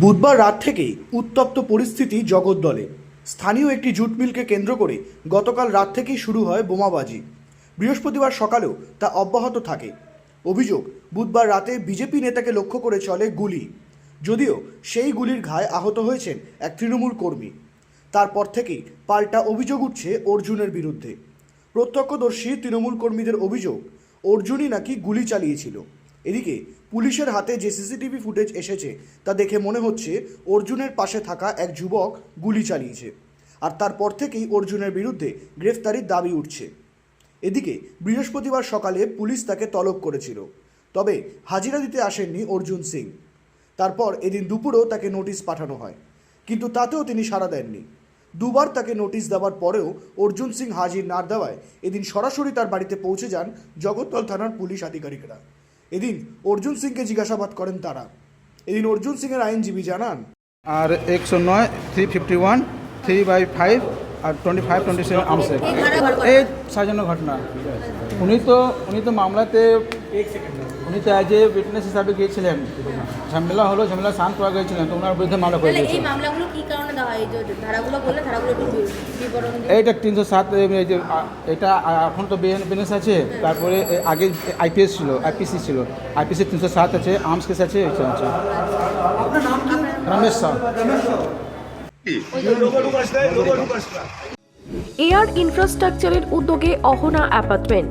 বুধবার রাত থেকেই উত্তপ্ত পরিস্থিতি জগদ্দলে স্থানীয় একটি জুট মিলকে কেন্দ্র করে গতকাল রাত থেকেই শুরু হয় বোমাবাজি। বৃহস্পতিবার সকালেও তা অব্যাহত থাকে। অভিযোগ, বুধবার রাতে বিজেপি নেতাকে লক্ষ্য করে চলে গুলি। যদিও সেই গুলির ঘায়ে আহত হয়েছেন এক তৃণমূল কর্মী। তারপর থেকেই পাল্টা অভিযোগ উঠছে অর্জুনের বিরুদ্ধে। প্রত্যক্ষদর্শী তৃণমূল কর্মীদের অভিযোগ, অর্জুনই নাকি গুলি চালিয়েছিল। এদিকে, পুলিশের হাতে যে সিসিটিভি ফুটেজ এসেছে, তা দেখে মনে হচ্ছে অর্জুনের পাশে থাকা এক যুবক গুলি চালিয়েছে। আর তারপর থেকেই অর্জুনের বিরুদ্ধে গ্রেফতারির দাবি উঠছে। এদিকে, বৃহস্পতিবার সকালে পুলিশ তাকে তলব করেছিল। তবে হাজিরা দিতে আসেননি অর্জুন সিং। তারপর এদিন দুপুরেও তাকে নোটিশ পাঠানো হয়। কিন্তু তাতেও তিনি সাড়া দেননি। দুবার তাকে নোটিশ দেওয়ার পরেও অর্জুন সিং হাজির না দেওয়ায় এদিন সরাসরি তার বাড়িতে পৌঁছে যান জগদ্দল থানার পুলিশ আধিকারিকরা। এদিন অর্জুন সিংকে জিজ্ঞাসাবাদ করেন তারা। এদিন অর্জুন সিংয়ের আইনজীবী জানান আর একশো নয় three fifty one three by five R twenty five twenty seven আমসে এই সাজানো ঘটনা। উনি তো উনি তো মামলাতে উনি তো অ্যাজ এ উইটনেস হিসাবে গিয়েছিলেন। ঝামেলা হলো ঝামেলা শান্ত হয়ে গিয়েছিলেন তো ওনার বিরুদ্ধে মামলা করে এই মামলাগুলো কি কারণে দেওয়া হয়? ধারাগুলো বললে ধারাগুলো বিবরণ এইটা তিনশো সাত এই যে আ, এটা এখন তো বিএনএস আছে তারপরে আগে আইপিএস ছিল আইপিসি ছিল আইপিসি তিনশো সাত আছে আর্মস কেস আছে এইসব আছে। রমেশ শাহ এয়ার ইনফ্রাস্ট্রাকচারের উদ্যোগে অহনা অ্যাপার্টমেন্ট